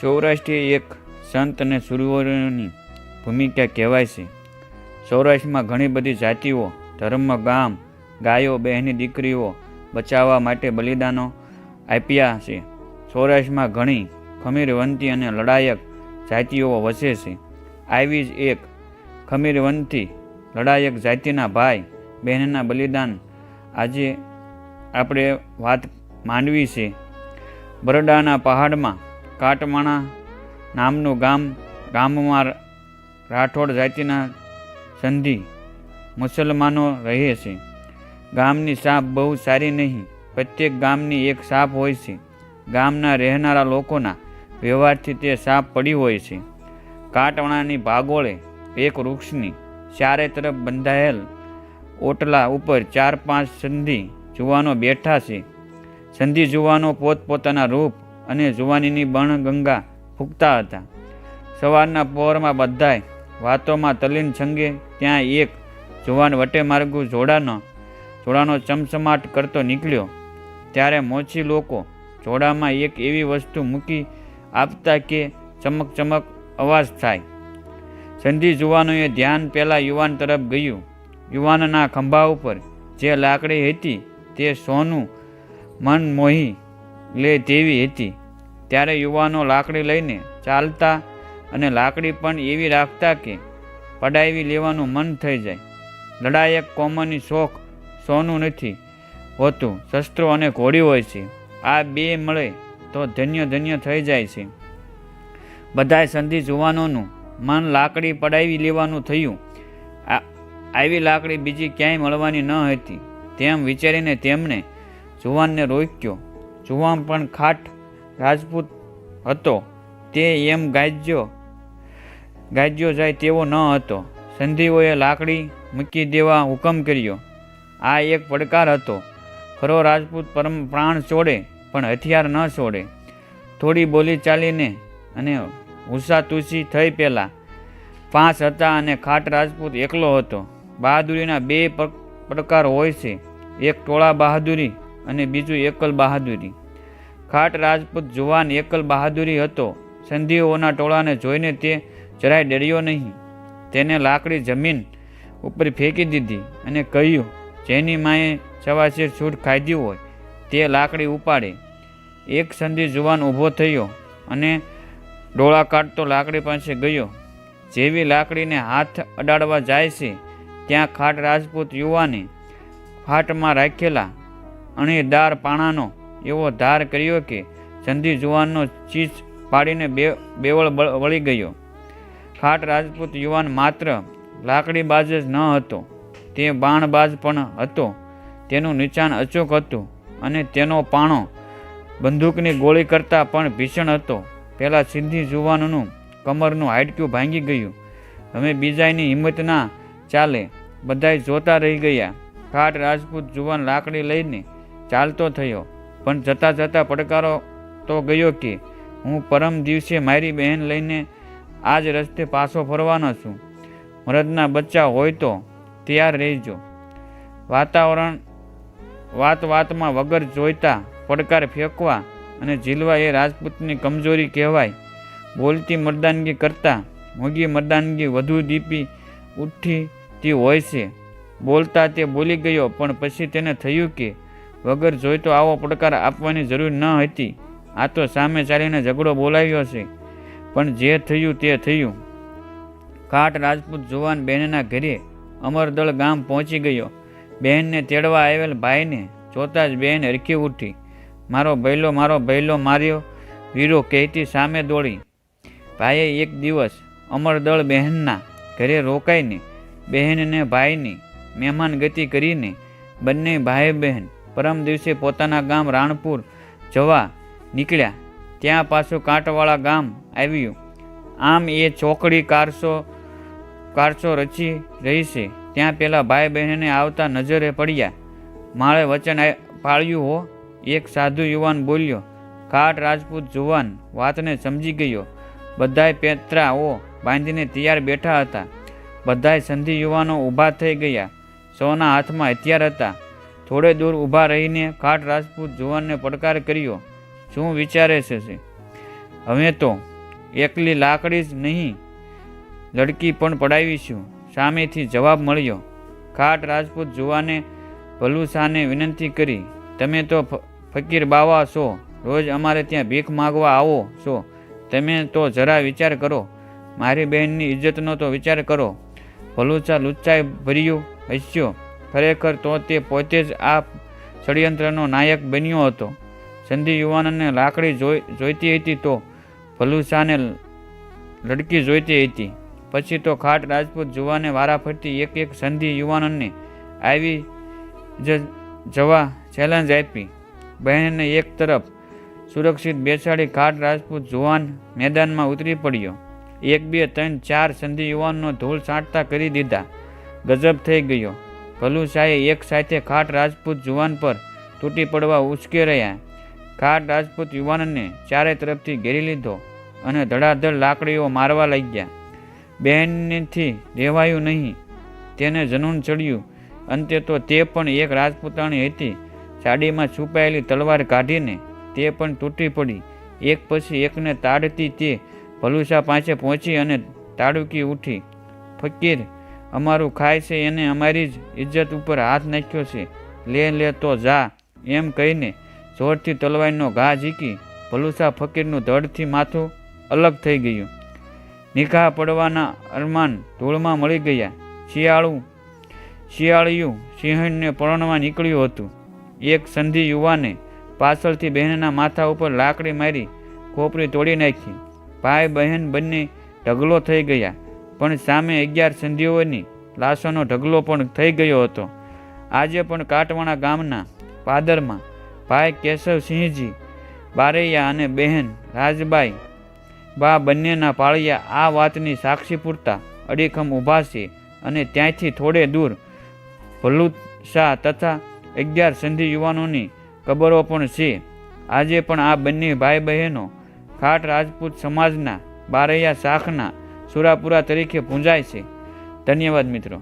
સૌરાષ્ટ્ર એક સંત અને સુરવરોની ભૂમિકા કહેવાય છે. સૌરાષ્ટ્રમાં ઘણી બધી જાતિઓ, ધર્મ, ગામ, ગાયો, બહેની, દીકરીઓ બચાવવા માટે બલિદાનો આપ્યા છે. સૌરાષ્ટ્રમાં ઘણી ખમીરવંતી અને લડાયક જાતિઓ વસે છે. આવી જ એક ખમીરવંતી, લડાયક જાતિના ભાઈ, બહેનના બલિદાન આજે આપણે વાત માંડવી છે. બરડાના પહાડમાં કાટમાણા નામનું ગામ, ગામમાં રાઠોડ જાતિના સંધિ મુસલમાનો રહે છે. ગામની સાપ બહુ સારી નહીં, પ્રત્યેક ગામની એક સાપ હોય છે. ગામના રહેનારા લોકોના વ્યવહારથી તે સાપ પડી હોય છે. કાટવાણાની ભાગોળે એક વૃક્ષની ચારે તરફ બંધાયેલ ઓટલા ઉપર ચાર પાંચ સંધિ જુવાનો બેઠા છે. સંધિ જુવાનો પોતપોતાના રૂપ અને જુવાનીની બણગંગા ફૂંકતા હતા. સવારના પહોરમાં બધાય વાતોમાં તલીન છંગે ત્યાં એક જુવાન વટે માર્ગુ જોડાનો જોડાનો ચમચમાટ કરતો નીકળ્યો. ત્યારે મોચી લોકો જોડામાં એક એવી વસ્તુ મૂકી આપતા કે ચમક ચમક અવાજ થાય. સંધિ જુવાનોએ ધ્યાન પહેલાં યુવાન તરફ ગયું. યુવાનના ખંભા ઉપર જે લાકડી હતી તે સોનું મન મોહી લે તેવી હતી. ત્યારે યુવાનો લાકડી લઈને ચાલતા અને લાકડી પણ એવી રાખતા કે પડાવી લેવાનું મન થઈ જાય. લડાયક કોમનની શોખ સોનું નથી હોતું, શસ્ત્રો અને ઘોડી હોય છે. આ બે મળે તો ધન્ય ધન્ય થઈ જાય છે. બધાય સંધિ જુવાનોનું મન લાકડી પડાવી લેવાનું થયું. આવી લાકડી બીજી ક્યાંય મળવાની ન હતી. તેમ વિચારીને તેમણે જુવાનને રોક્યો. જુવાન પણ ખાટ રાજપૂત હતો. તે એમ ગાજ્યો ગાજ્યો જાય તેવો ન હતો. સંધિઓએ લાકડી મૂકી દેવા હુકમ કર્યો. આ એક પડકાર હતો. ખરો રાજપૂત પરમ પ્રાણ છોડે, પણ હથિયાર ન છોડે. થોડી બોલી ચાલીને અને ઉસાતુસી થઈ પહેલાં. પાંચ હતા અને ખાટ રાજપૂત એકલો હતો. બહાદુરીના બે પડકાર હોય છે. એક ટોળા બહાદુરી અને બીજું એકલ બહાદુરી. ખાટ રાજપૂત જુવાન એકલ બહાદુરી હતો. સંધિઓના ટોળાને જોઈને તે જરાય ડર્યો નહીં. તેને લાકડી જમીન ઉપર ફેંકી દીધી અને કહ્યું, જેની માએ સવાશેર છૂટ ખાધી હોય, તે લાકડી ઉપાડે. એક સંધિ જુવાન ઊભો થયો અને ડોળા કાઢતો લાકડી પાસે ગયો. જેવી લાકડીને હાથ અડાડવા જાય છે, ત્યાં ખાટ રાજપૂત યુવાને ફાટમાં રાખેલા અણીદાર પાણાનો એવો ધાર કર્યો કે સંધિ જુવાનનો ચીસ પાડીને બે, બેવળ વળી ગયો. ખાટ રાજપૂત યુવાન માત્ર લાકડીબાજ જ ન હતો. તે બાણબાજ પણ હતો. તેનું નિશાન અચૂક હતું અને તેનો પાણો બંદૂકની ગોળી કરતાં પણ ભીષણ હતો. પહેલાં સિદ્ધિ જુવાનનું કમરનું હાડક્યું ભાંગી ગયું. હવે બીજાની હિંમત ના ચાલે બધાય જોતા રહી ગયા. ખાટ રાજપૂત જુવાન લાકડી લઈને ચાલતો થયો. પણ જતાં જતાં પડકારો તો ગયો કે, હું પરમ દિવસે મારી બહેન લઈને આ જ રસ્તે પાછો ફરવાનો છું. મરદના બચ્ચા હોય તો તૈયાર રહેજો. વાતાવરણ વાત વાતમાં વગર જોઈતા પડકાર ફેંકવા અને ઝીલવા એ રાજપૂતની કમજોરી કહેવાય. બોલતી મર્દાનગી કરતાં મોંઘી મર્દાનગી વધુ દીપી ઉઠીતી હોય છે. બોલતા તે બોલી ગયો, પણ પછી તેને થયું કે વગર જોઈતો આવો પડકાર આપવાની જરૂર ન હતી. આ તો સામે ચાલીને ઝઘડો બોલાવ્યો છે. પણ જે થયું તે થયું. કાટ રાજપૂત જુવાન બહેનના ઘરે અમરદળ ગામ પહોંચી ગયો. બહેનને તેડવા આવેલ ભાઈને જોતાં જ બહેન હરખી ઉઠી. મારો ભૈલો મારો ભૈલો માર્યો. વીરો કહેતી સામે દોડી. ભાઈએ એક દિવસ અમરદળ બહેનના ઘરે રોકાઈને બહેનને ભાઈની મહેમાન ગતિ કરીને બંને ભાઈ બહેન પરમ દિવસે પોતાના ગામ રાણપુર જવા નીકળ્યા. ત્યાં પાછું કાંટવાળા ગામ આવ્યું. આમ એ ચોકડી કારસો કારસો રચી રહી છે. ત્યાં પેલા ભાઈ બહેનને આવતા નજરે પડ્યા. માળે વચન પાળ્યું હો. એક સાધુ યુવાન બોલ્યો, કાટ રાજપૂત જુવાન. વાતને સમજી ગયો. બધાય પેત્રાઓ બાંધીને તૈયાર બેઠા હતા. બધાય સંધિ યુવાનો ઊભા થઈ ગયા. સૌના હાથમાં હથિયાર હતા. થોડે દૂર ઊભા રહીને ખાટ રાજપૂત જુવાનને પડકાર કર્યો. શું વિચારે છે હવે તો એકલી લાકડી જ નહીં, લડકી પણ પડાવીશું. સામેથી જવાબ મળ્યો. ખાટ રાજપૂત જુવાને ભલુસાને વિનંતી કરી, તમે તો ફકીર બાવા છો. રોજ અમારે ત્યાં ભીખ માગવા આવો છો. તમે તો જરા વિચાર કરો. મારી બહેનની ઇજ્જતનો તો વિચાર કરો. ભલુસા લુચ્ચાઈ ભર્યું, હસ્યો. ખરેખર તો તે પોતે જ આ ષડયંત્રનો નાયક બન્યો હતો. સંધિ યુવાનને લાકડી જોઈ, જોઈતી હતી તો ભલુસાને લડકી જોઈતી હતી. પછી તો ખાટ રાજપૂત જુવાને વારાફરતી એક એક સંધિ યુવાનને આવી જ જવા ચેલેન્જ આપી. બહેનને એક તરફ સુરક્ષિત બેસાડી ખાટ રાજપૂત જુવાન મેદાનમાં ઉતરી પડ્યો. એક, બે, ત્રણ, ચાર સંધિ યુવાનનો ધૂળ છાંટતા કરી દીધા. ગજબ થઈ ગયો. ભલુસાએ એક સાથે ખાટ રાજપૂત જુવાન પર તૂટી પડવા ઉચકે રહ્યા. ખાટ રાજપૂત યુવાનને ચારે તરફથી ઘેરી લીધો અને ધડાધડ લાકડીઓ મારવા લાગ્યા. બહેનથી રહેવાયું નહીં, તેને જનૂન ચડ્યું. અંતે તો તે પણ એક રાજપૂતાણી હતી. સાડીમાં છુપાયેલી તલવાર કાઢીને તે પણ તૂટી પડી. એક પછી એકને તાડતી તે ભલુસા પાસે પહોંચી અને તાડુકી ઉઠી. ફકીર અમારું ખાય છે, એને અમારી જ ઇજ્જત ઉપર હાથ નાખ્યો છે. લે લે, તો જા, એમ કહીને જોરથી તલવારનો ઘા ઝીકી ભલુસા ફકીરનું ધડથી માથું અલગ થઈ ગયું. નિકાહ પડવાના અરમાન ધૂળમાં મળી ગયા. શિયાળું, શિયાળિયું સિંહણને પરણવા નીકળ્યું હતું. એક સંધિ યુવાને પાછળથી બહેનના માથા ઉપર લાકડી મારી, ખોપરી તોડી નાખી. ભાઈ બહેન બંને ઢગલો થઈ ગયા. પણ સામે અગિયાર સંધિઓની લાશોનો ઢગલો પણ થઈ ગયો હતો. આજે પણ કાટવાણા ગામના પાદરમાં ભાઈ કેશવસિંહજી બારૈયા અને બહેન રાજબાઈ બા બંનેના પાળિયા આ વાતની સાક્ષી પૂરતા અડીખમ ઊભા છે અને ત્યાંથી થોડે દૂર ભલુસા તથા અગિયાર સંધિ યુવાનોની કબરો પણ છે. આજે પણ આ બંને ભાઈ બહેનો ખાટ રાજપૂત સમાજના બારૈયા શાખના સુરાપુરા તરીકે પૂંજાય છે. ધન્યવાદ મિત્રો.